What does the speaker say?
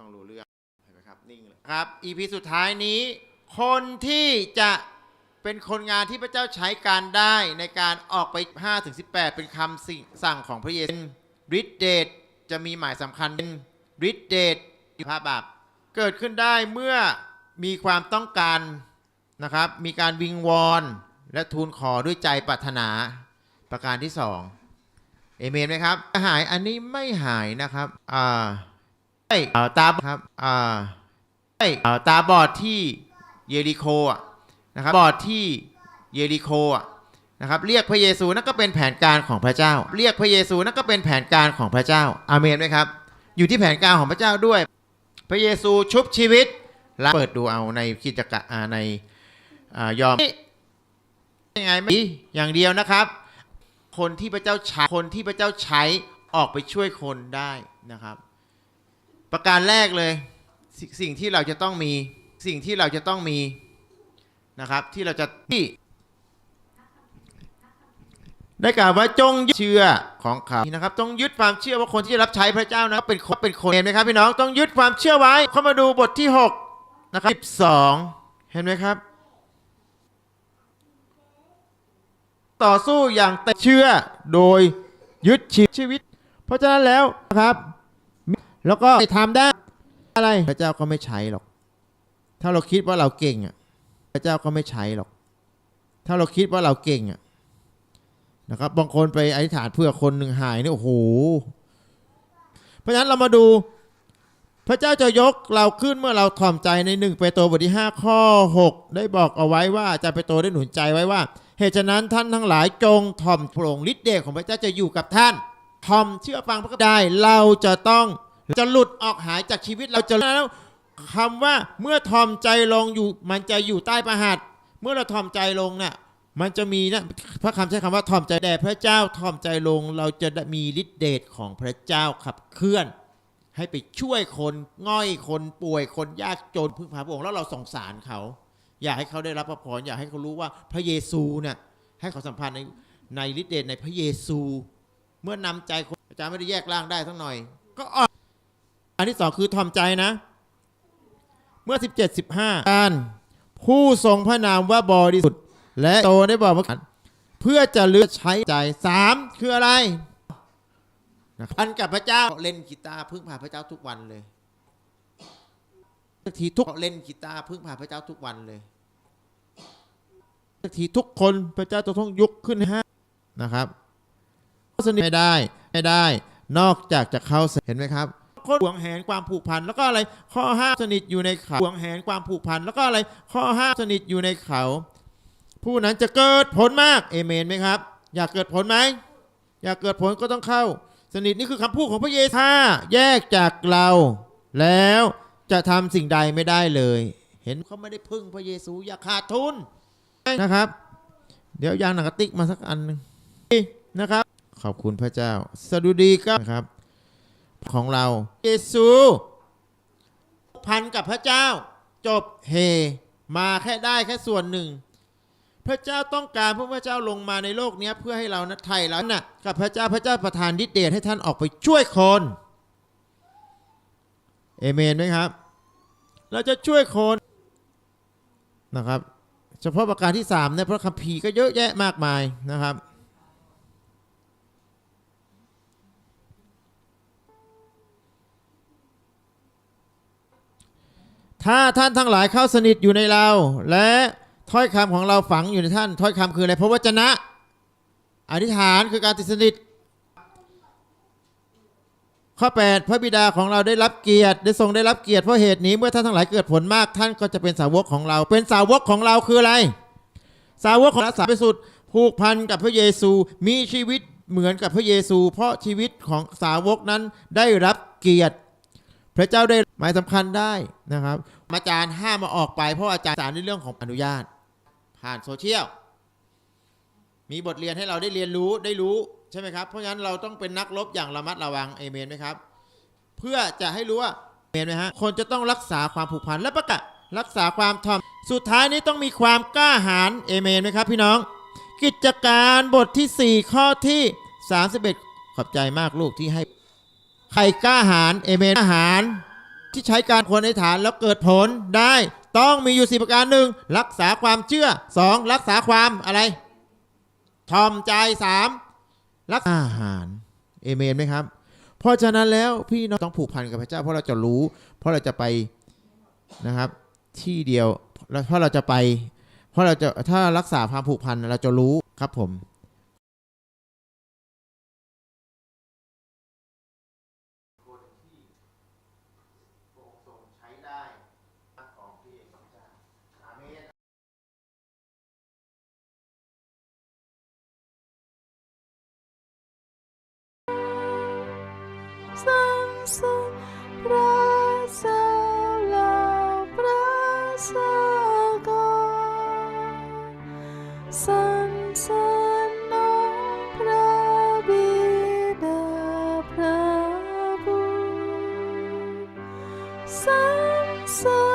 ต้องรู้เรื่องเห็นไหมครับนิ่งเลยครับ EP สุดท้ายนี้ คนที่จะเป็นคนงานที่พระเจ้าใช้การได้ในการออกไป5ถึง18 เป็นคำสิ่งสั่งของพระเยซูฤทธิเดชจะมีหมายสำคัญเป็นฤทธิเดชภาพบาปเกิดขึ้นได้เมื่อมีความต้องการนะครับ มีการวิงวอนและทูลขอด้วยใจปรารถนาประการที่สองเอเมนไหมครับ หายอันนี้ไม่หายนะครับ อ่า อ้อ่าตาครับอ่าไอ้อ่าตาบอดที่เยริโคอะนะครับบอดที่เยริโคอะนะครับเรียกพระเยซูนั่นก็เป็นแผนการของพระเจ้า เรียกพระเยซูนั่นก็เป็นแผนการของพระเจ้าอาเมนไหมครับ อยู่ที่แผนการของพระเจ้าด้วย พระเยซูชุบชีวิตและเปิดดูเอาในกิจกะในอยอมยังไงไม่อย่างเดียวนะครับ คนที่พระเจ้าใช้คนที่พระเจ้าใช้ออกไปช่วยคนได้นะครับ ประการแรกเลยสสิ่งที่เราจะต้องมีสิ่งที่เราจะต้องมีนะครับ ที่เราจะที่ได้กล่าวว่าจงยึดเชื่อของเขานะครับจงยึดความเชื่อว่าคนที่จะรับใช้พระเจ้านะเป็นคนเป็นคนเห็นไหมครับพี่น้องต้องยึดความเชื่อไว้เข้ามาดูบทที่6นะครับ12 เห็นไหมครับ ต่อสู้อย่างเต็มเชื่อโดยยึดชีวิต เพราะฉะนั้นแล้วนะครับ แล้วก็ไปทำได้อะไร พระเจ้าก็ไม่ใช้หรอก ถ้าเราคิดว่าเราเก่งอะ พระเจ้าก็ไม่ใช้หรอก ถ้าเราคิดว่าเราเก่งอะนะครับบางคนไปอธิษฐานเพื่อคนหนึ่งหายนี่โอ้โห เพราะฉะนั้นเรามาดู พระเจ้าจะยกเราขึ้นเมื่อเราถ่อมใจในหนึ่งเปโตรบทที่ 5 ข้อ 6 ได้บอกเอาไว้ว่าจารย์เปโตรได้หนุนใจไว้ว่า เหตุฉะนั้นท่านทั้งหลายจงถ่อมโปร่งฤทธิ์เดชของพระเจ้าจะอยู่กับท่านถ่อมเชื่อฟังพระคัมภีร์ได้เราจะต้อง จะหลุดออกหายจากชีวิตเราจะแล้วคำว่าเมื่อถ่อมใจลงอยู่ มันจะอยู่ใต้ประหัตเมื่อเราถ่อมใจลงเนี่ยมันจะมีนะพระคำใช้คำว่าถ่อมใจแด่พระเจ้าถ่อมใจลง เราจะมีฤทธิเดชของพระเจ้าขับเคลื่อน ให้ไปช่วยคนง่อยคนป่วยคนยากจนพึ่งพาพระองค์แล้วเราสงสารเขา อยากให้เขาได้รับพระพรอยากให้เขารู้ว่าพระเยซูเนี่ยให้เขาสัมพันธ์ในในฤทธิเดชในพระเยซู เมื่อนำใจคนอาจารย์ไม่ได้แยกร่างได้ทั้งหน่อย ก็ออน อันที่สองคือทอมใจนะ เมื่อ 17 15การผู้ทรงพระนามว่าบริสุทธิ์และโตได้บอกว่าเพื่อจะเลือกใช้ใจสามคืออะไรนะพันกับพระเจ้าเล่นกีตาร์พึ่งพาพระเจ้าทุกวันเลยสักทีทุกเล่นกีตาร์พึ่งพาพระเจ้าทุกวันเลยทีทุกคนพระเจ้าจะต้องยกขึ้นห้านะครับสนิทไม่ได้ไม่ได้ นอกจากจะเข้าเห็นไหมครับ คนหวงแหนความผูกพันแล้วก็อะไรข้อห้ามสนิทอยู่ในเขาหวงแหนความผูกพันแล้วก็อะไรข้อห้ามสนิทอยู่ในเขา ผู้นั้นจะเกิดผลมากเอเมนไหมครับ อยากเกิดผลไหมอยากเกิดผลก็ต้องเข้า สนิทนี่คือคำพูดของพระเยซูถ้าแยกจากเรา แล้วจะทำสิ่งใดไม่ได้เลย เห็นเขาไม่ได้พึ่งพระเยซูอย่าขาดทุนนะครับ เดี๋ยวยางหนังกระติกมาสักอันหนึงนะครับ ขอบคุณพระเจ้าสดุดีก็ครับ ของเรา เยซูพันกับพระเจ้า จบเฮ มาแค่ได้แค่ส่วนหนึ่ง พระเจ้าต้องการพระพระเจ้าลงมาในโลกนี้เพื่อให้เรานะไทยแล้วน่ะกับพระเจ้าพระเจ้าประทานฤทธิ์เดชให้ท่านออกไปช่วยคนเอเมนไหมครับ เราจะช่วยคนนะครับ เฉพาะประการที่สามในพระคัมภีร์ก็เยอะแยะมากมายนะครับ ถ้าท่านทั้งหลายเข้าสนิทอยู่ในเรา และถ้อยคำของเราฝังอยู่ในท่าน ถ้อยคำคืออะไรพระวจนะ อธิษฐานคือการติดสนิท ข้อ 8 พระบิดาของเราได้รับเกียรติ ได้ทรงได้รับเกียรติเพราะเหตุนี้เมื่อท่านทั้งหลายเกิดผลมาก ท่านก็จะเป็นสาวกของเรา เป็นสาวกของเราคืออะไร สาวกของรักษาไปสุดผูกพันกับพระเยซูมีชีวิตเหมือนกับพระเยซู เพราะชีวิตของสาวกนั้นได้รับเกียรติ พระเจ้าได้หมายสำคัญได้นะครับ อาจารย์ห้ามมาออกไปเพราะอาจารย์สารในเรื่องของอนุญาต ผ่านโซเชียลมีบทเรียนให้เราได้เรียนรู้ได้รู้ใช่ไหมครับ เพราะฉะนั้นเราต้องเป็นนักรบอย่างระมัดระวังเอเมนไหมครับ เพื่อจะให้รู้ว่าเอเมนไหมฮะคนจะต้องรักษาความผูกพันและประกาศรักษาความทอมสุดท้ายนี้ต้องมีความกล้าหาญเอเมนไหมครับ พี่น้อง กิจการบทที่ 4 ข้อที่ 31 ขอบใจมากลูกที่ให้ ใครกล้าหาญเอเมนกล้าหาญ ที่ใช้การควรในฐานแล้วเกิดผลได้ ต้องมีอยู่สี่ประการหนึ่งรักษาความเชื่อสองรักษาความอะไรทอมใจสามรักษาอาหารเอเมนไหมครับ เพราะฉะนั้นแล้วพี่น้องต้องผูกพันกับพระเจ้า เพราะเราจะรู้ เพราะเราจะไปนะครับที่เดียวแล้วเพราะเราจะไป เพราะเราจะถ้ารักษาความผูกพันเราจะรู้ครับผม สรรเสริญ